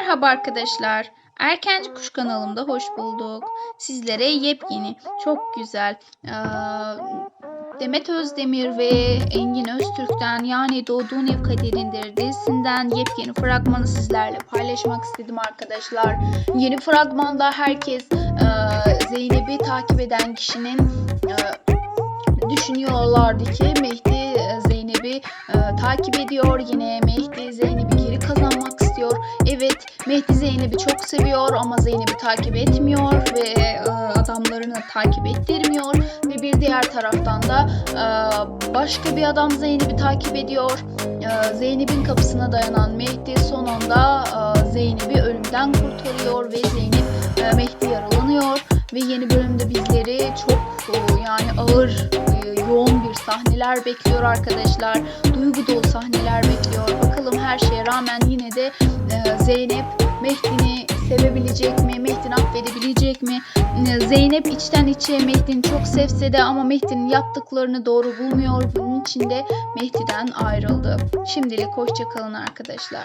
Merhaba arkadaşlar. Erkenci Kuş kanalımda hoş bulduk. Sizlere yepyeni, çok güzel Demet Özdemir ve Engin Öztürk'ten yani Doğduğun Ev Kaderindir dizisinden yepyeni fragmanı sizlerle paylaşmak istedim arkadaşlar. Yeni fragmanda herkes Zeynep'i takip eden kişinin düşünüyorlardı ki Mehdi Zeynep'i takip ediyor. Yine Mehdi Zeynep'i. Evet Mehdi Zeynep'i çok seviyor ama Zeynep'i takip etmiyor ve e, adamlarını takip ettirmiyor. Ve bir diğer taraftan da e, başka bir adam Zeynep'i takip ediyor. E, Zeynep'in kapısına dayanan Mehdi sonunda e, Zeynep'i ölümden kurtarıyor ve Zeynep e, Mehdi yaralanıyor. Ve yeni bölümde bizleri çok e, yani ağır e, yoğun bir sahneler bekliyor arkadaşlar. Duygu dolu sahneler rağmen yine de e, Zeynep Mehdi'ni sevebilecek mi? Mehdi'ni affedebilecek mi? E, Zeynep içten içe Mehdi'ni çok sevse de ama Mehdi'nin yaptıklarını doğru bulmuyor. Bunun için de Mehdi'den ayrıldı. Şimdilik hoşça kalın arkadaşlar.